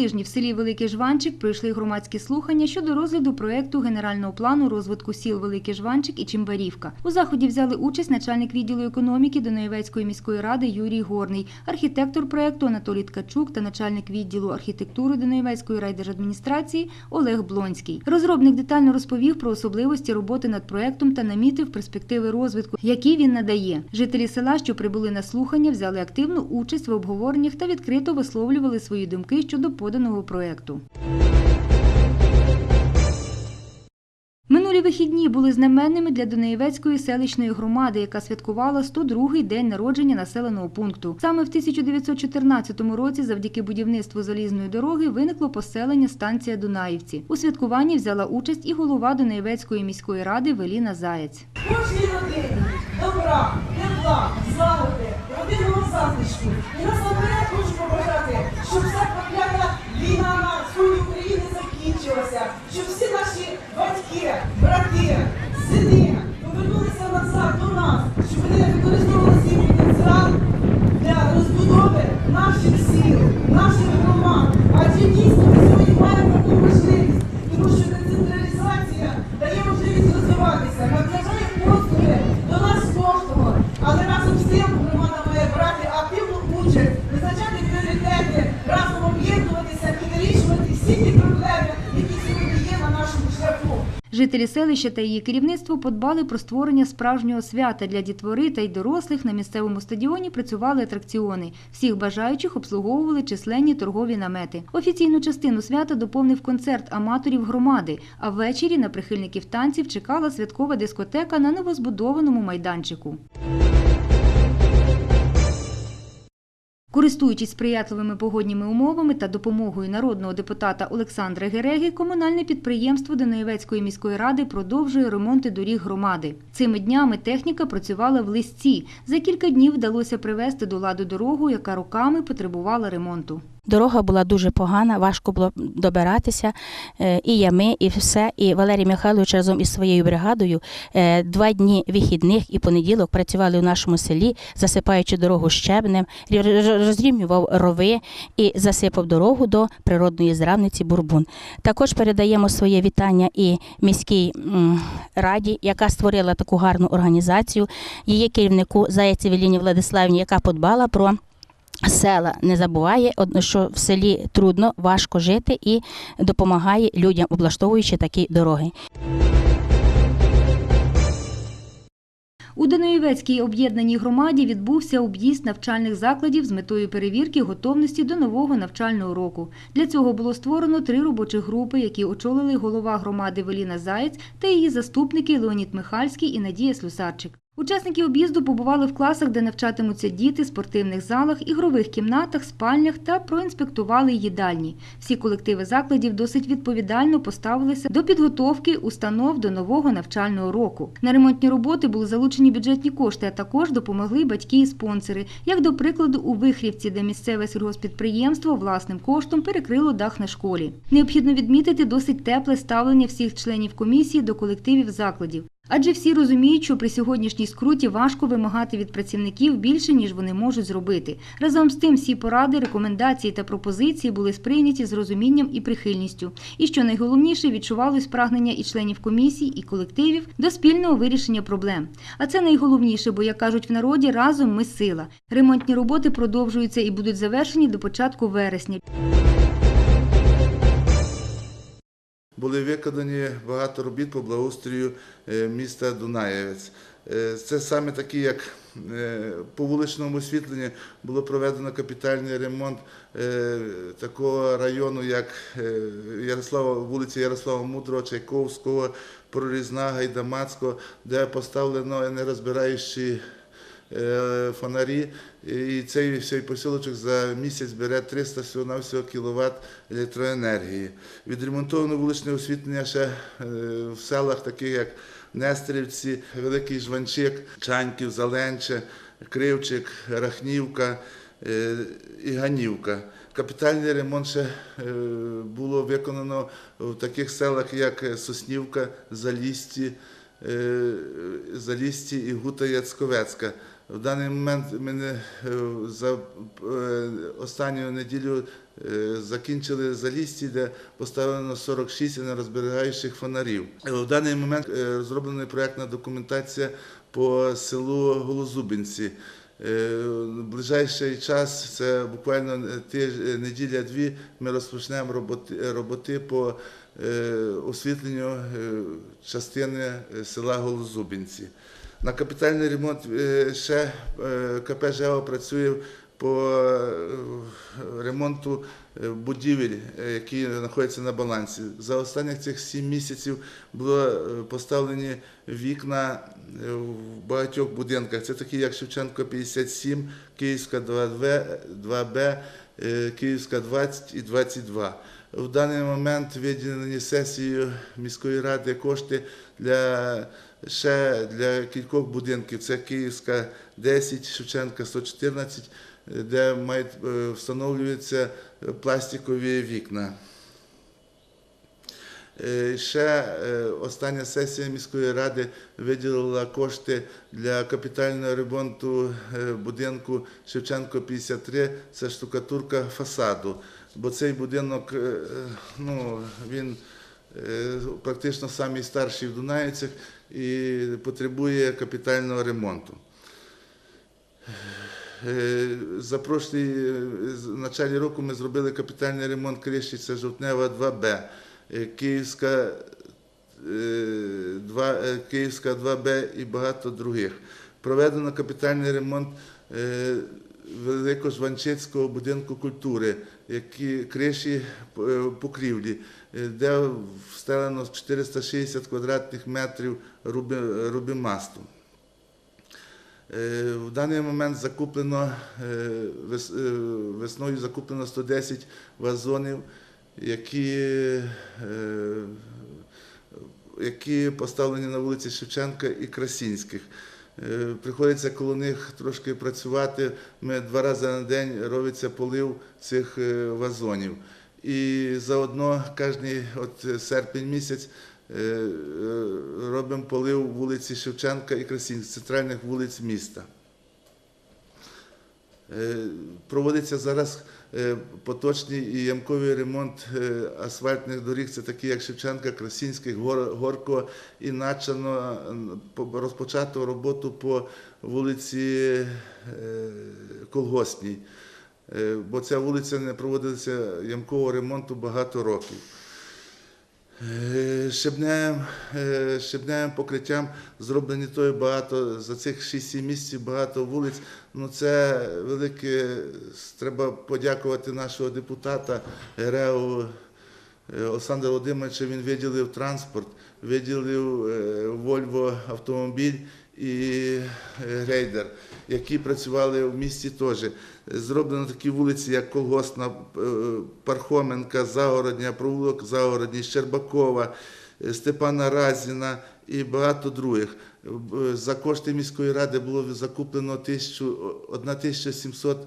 тижні в селі Великий Жванчик пройшли громадські слухання щодо розгляду проекту генерального плану розвитку сіл Великий Жванчик і Чимбарівка. У заході взяли участь начальник відділу економіки Доноєвецької міської ради Юрій Горний, архітектор проекту Анатолій Ткачук та начальник відділу архітектури Доноєвецької райдержадміністрації Олег Блонський. Розробник детально розповів про особливості роботи над проектом та намітив перспективи розвитку, які він надає. Жителі села, що прибули на слухання, взяли активну участь в обговореннях та відкрито висловлювали свої думки щодо поданого проекту. Минулі вихідні були знаменними для Донеєвецької селищної громади, яка святкувала 102-й день народження населеного пункту. Саме в 1914 році, завдяки будівництву залізної дороги, виникло поселення станція Дунаївці. У святкуванні взяла участь і голова Донеєвецької міської ради Веліна Заєць. Кожній родині добра, тепла, злагоди, родинного затишку. Жителі селища та її керівництво подбали про створення справжнього свята для дітвори та й дорослих. На місцевому стадіоні працювали атракціони. Всіх бажаючих обслуговували численні торгові намети. Офіційну частину свята доповнив концерт аматорів громади. А ввечері на прихильників танців чекала святкова дискотека на новозбудованому майданчику. Користуючись сприятливими погодніми умовами та допомогою народного депутата Олександра Гереги, комунальне підприємство Даноєвецької міської ради продовжує ремонти доріг громади. Цими днями техніка працювала в листі. За кілька днів вдалося привести до ладу дорогу, яка роками потребувала ремонту. Дорога була дуже погана, важко було добиратися. е, І ями, і все. І Валерій Михайлович разом із своєю бригадою е, два дні вихідних і понеділок працювали у нашому селі, засипаючи дорогу щебнем, розрівнював рови і засипав дорогу до природної зравниці Бурбун. Також передаємо своє вітання і міській раді, яка створила таку гарну організацію, її керівнику Заяці Евеліні Владиславівні, яка подбала про села не забуває, що в селі трудно, важко жити і допомагає людям, облаштовуючи такі дороги. У Доноєвецькій об'єднаній громаді відбувся об'їзд навчальних закладів з метою перевірки готовності до нового навчального року. Для цього було створено три робочі групи, які очолили голова громади Веліна Заєць та її заступники Леонід Михальський і Надія Слюсарчик. Учасники об'їзду побували в класах, де навчатимуться діти, спортивних залах, ігрових кімнатах, спальнях та проінспектували їдальні. Всі колективи закладів досить відповідально поставилися до підготовки установ до нового навчального року. На ремонтні роботи були залучені бюджетні кошти, а також допомогли батьки і спонсори. Як до прикладу, у Вихрівці, де місцеве сільгоспідприємство власним коштом перекрило дах на школі. Необхідно відмітити досить тепле ставлення всіх членів комісії до колективів закладів. Адже всі розуміють, що при сьогоднішній скруті важко вимагати від працівників більше, ніж вони можуть зробити. Разом з тим, всі поради, рекомендації та пропозиції були сприйняті з розумінням і прихильністю. І що найголовніше, відчувалось прагнення і членів комісій, і колективів до спільного вирішення проблем. А це найголовніше, бо як кажуть в народі, разом ми сила. Ремонтні роботи продовжуються і будуть завершені до початку вересня. Були виконані багато робіт по благоустрою е, міста Дунаєвець. Е, Це саме такі, як е, по вуличному освітленню було проведено капітальний ремонт такого району, як Ярослава, вулиця Ярослава Мудрого, Чайковського, Прорізна, Гайдамацького, де поставлено нерозбираючі фонарі, і цей всей посілочок за місяць бере 300 всього кіловат електроенергії. Відремонтовано вуличне освітлення ще е, в селах, таких як Нестерівці, Великий Жванчик, Чаньків, Заленче, Кривчик, Рахнівка е, і Ганівка. Капітальний ремонт ще е, було виконано в таких селах, як Соснівка, Залісті, е, Залісті і Гута Яцковецька. В даний момент ми е, за е, останню неділю е, закінчили Залісті, де поставлено 46 енергозберігаючих фонарів. В даний момент розроблена проєктна документація по селу Голозубинці. Ближайший час, це буквально неділя-дві, ми розпочнемо роботи, роботи по освітленню частини села Голозубинці. На капітальний ремонт е, ще е, КП «ЖЕО» працює по е, ремонту будівель, які знаходяться на балансі. За останніх цих сім місяців було поставлені вікна в багатьох будинках. Це такі, як Шевченко 57, Київська 2В, 2Б, е, Київська 20 і 22. В даний момент виділені сесією міської ради кошти для ще для кількох будинків. Це Київська 10, Шевченка 114, е, де е, встановлюються пластикові вікна. Е, Ще е, остання сесія міської ради виділила кошти для капітального ремонту будинку Шевченко 53, це штукатурка фасаду. Бо цей будинок, ну, він практично самий старший в Дунаївцях і потребує капітального ремонту. Е, За з- в началі року ми зробили капітальний ремонт криші, це Жовтнева 2Б, е, Київська, е, 2, е, Київська 2Б і багато других. Проведено капітальний ремонт Великожванчицького будинку культури, які криші е, покрівлі, е, де встелено 460 квадратних метрів рубімасту. Е, В даний момент закуплено вес- весною закуплено 110 вазонів, які, які поставлені на вулиці Шевченка і Красінських. Е, Приходиться коло них трошки працювати. Ми два рази на день робиться полив цих е, вазонів. І заодно кожен от серпень місяць е, робимо полив вулиці Шевченка і Красінських, центральних вулиць міста. Е, Проводиться зараз е, поточний і ямковий ремонт е, асфальтних доріг. Це такі, як Шевченка, Красінських, Гор- Горького і начано розпочато роботу по вулиці Колгоспній. Е, Бо ця вулиця не проводилася ямкового ремонту багато років. Е, Щебневим, е, покриттям зроблені тої багато, за цих 6-7 місяців багато вулиць. Ну це велике, треба подякувати нашого депутата Гереу е, Олександра Володимировича. Він виділив транспорт, виділив Вольво автомобіль і е, грейдер, які працювали в місті теж. Зроблено такі вулиці, як Колгосна, е, Пархоменка, Загородня, провулок Загородній, Щербакова, е, Степана Разіна і багато других. За кошти міської ради було закуплено 1000 1700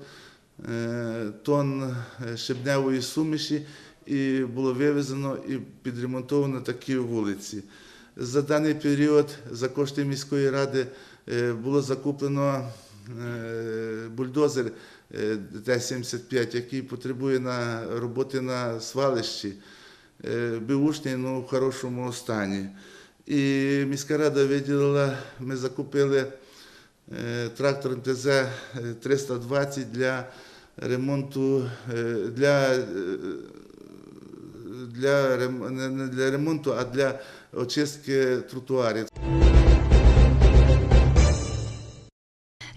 е, тонн е, щебневої суміші і було вивезено і підремонтовано такі вулиці. За даний період за кошти міської ради е, було закуплено е, бульдозер е, Т-75, який потребує на роботи на свалищі. Е, Беушний, ну, в хорошому стані. І міська рада виділила, ми закупили е, трактор МТЗ е, 320 для ремонту, е, для, е, для, рем- не- для ремонту, а для очистки тротуарів.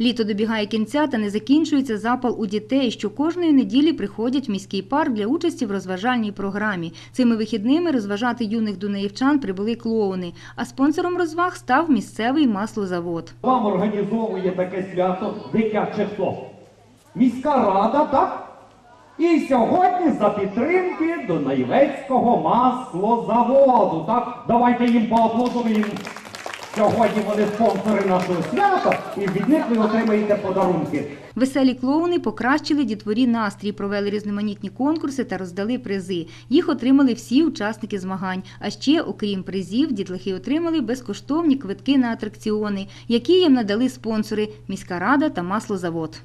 Літо добігає кінця та не закінчується запал у дітей, що кожної неділі приходять в міський парк для участі в розважальній програмі. Цими вихідними розважати юних дунаївчан прибули клоуни, а спонсором розваг став місцевий маслозавод. Вам організовує таке свято дитяче хто? Міська рада, так? І сьогодні за підтримки до Наєвецького маслозаводу. Так, давайте їм поаплодуємо. Сьогодні вони спонсори нашого свята, і від них ви отримаєте подарунки. Веселі клоуни покращили дітворі настрій, провели різноманітні конкурси та роздали призи. Їх отримали всі учасники змагань. А ще, окрім призів, дітлахи отримали безкоштовні квитки на атракціони, які їм надали спонсори міська рада та маслозавод.